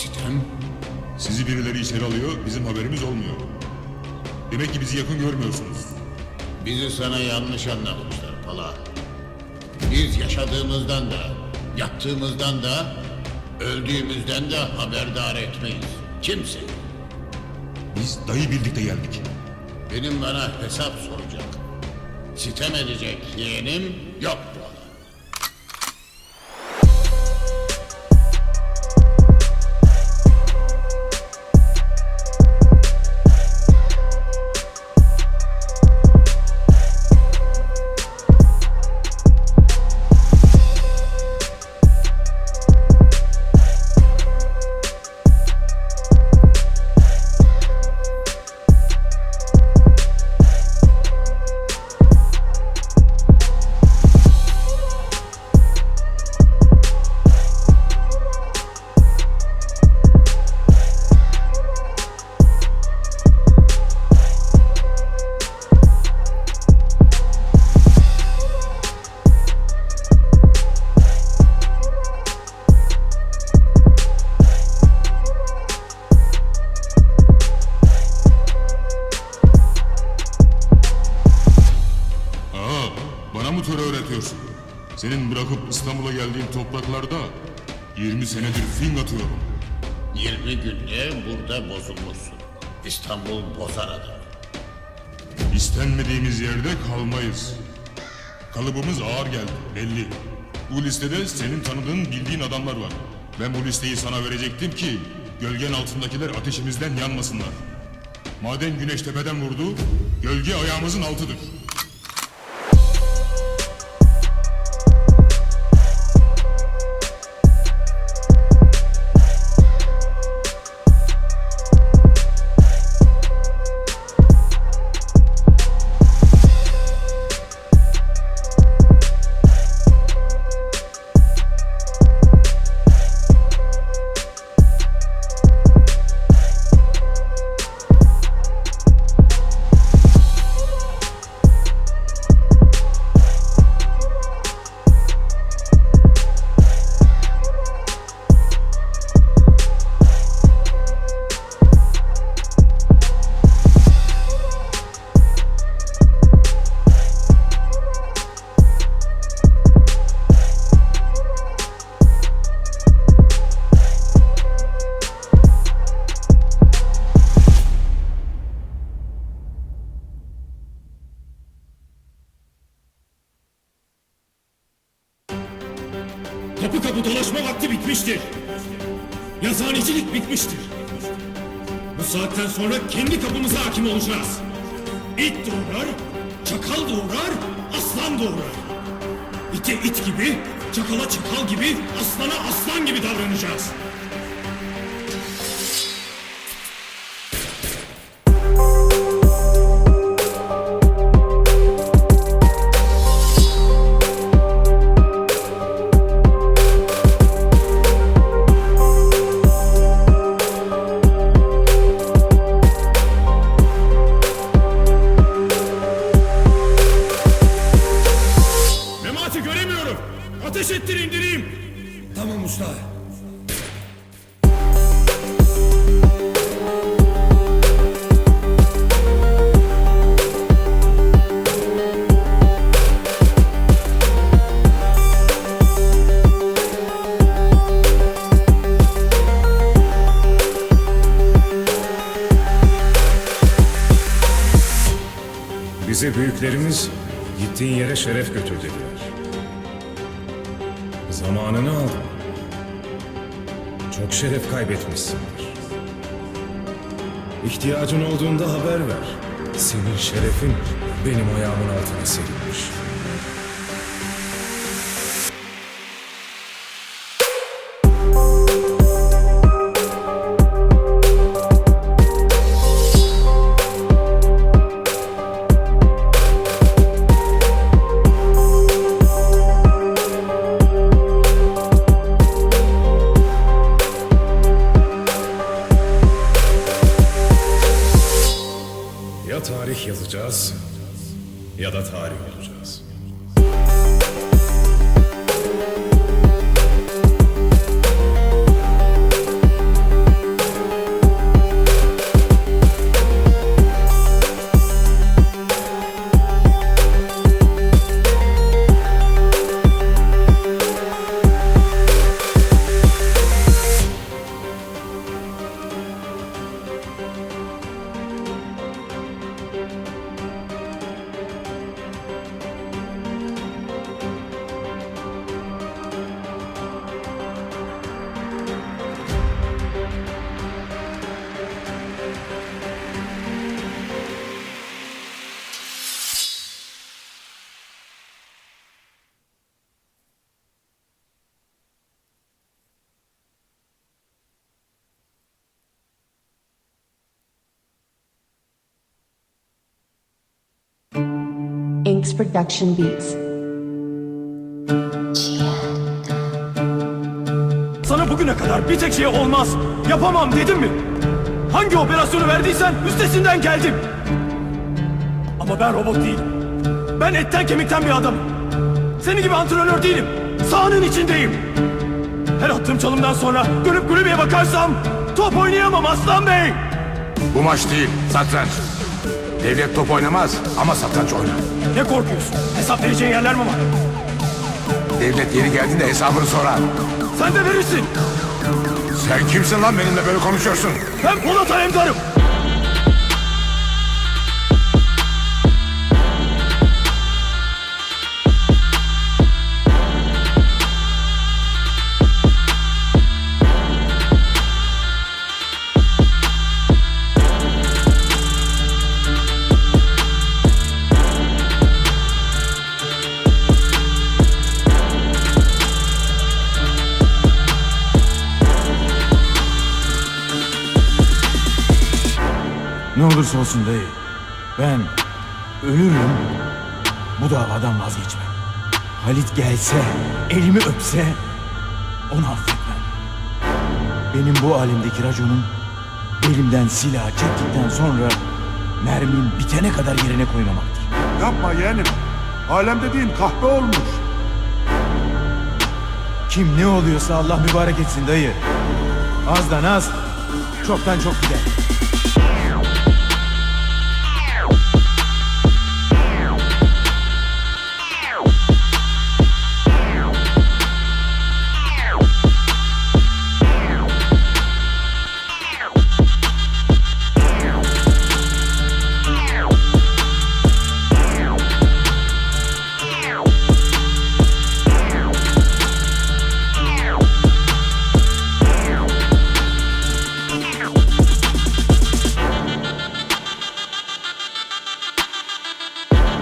Sitem? Sizi birileri içeri alıyor, bizim haberimiz olmuyor. Demek ki bizi yakın görmüyorsunuz. Bizi sana yanlış anlamışlar Pala. Biz yaşadığımızdan da, yattığımızdan da, öldüğümüzden de haberdar etmeyiz. Kimse. Biz dayı bildik de geldik. Benim bana hesap soracak. Sitem edecek yeğenim yok Bırakıp İstanbul'a geldiğin topraklarda 20 senedir fing atıyorum. 20 günde burada bozulmuşsun. İstanbul bozar adam. İstenmediğimiz yerde kalmayız. Kalıbımız ağır geldi, belli. Bu listede senin tanıdığın, bildiğin adamlar var. Ben bu listeyi sana verecektim ki gölgen altındakiler ateşimizden yanmasınlar. Maden güneş tepeden vurdu, gölge ayağımızın altıdır. Bitmiştir. Yazıhanecilik bitmiştir. Bu saatten sonra kendi kapımıza hakim olacağız. İt doğurar, çakal doğurar, aslan doğurar. İte it gibi, çakala çakal gibi, aslana aslan gibi davranacağız. Bize büyüklerimiz gittiğin yere şeref götür dediler. Zamanını aldın. Çok şeref kaybetmişsindir. İhtiyacın olduğunda haber ver. Senin şerefin benim ayağımın altına serilmiş. Ya tarih yazacağız ya da tarih olacağız. Phoenix Production Beats. Sana bugüne kadar bir tek şey olmaz, yapamam dedim mi? Hangi operasyonu verdiysen üstesinden geldim. Ama ben robot değilim. Ben etten kemikten bir adamım. Senin gibi antrenör değilim. Sahanın içindeyim. Her attığım çalımdan sonra dönüp kulübeye bakarsam top oynayamam Aslan Bey. Bu maç değil, satranç. Devlet top oynamaz ama satranç oynar. Ne korkuyorsun? Hesap vereceğin yerler mi var? Devlet yeri geldiğinde hesabını sorar. Sen de verirsin. Sen kimsin lan benimle böyle konuşuyorsun? Ben Polat Alemdar'ım. Olursa olsun dayı. Ben ölürüm. Bu davadan vazgeçmem. Halit gelse, elimi öpse onu affetmem. Benim bu alemdeki raconum belimden silah çektikten sonra mermim bitene kadar yerine koymamaktır. Yapma yeğenim. Alem dediğin kahpe olmuş. Kim ne oluyorsa Allah mübarek etsin dayı. Azdan az, çoktan çok gider.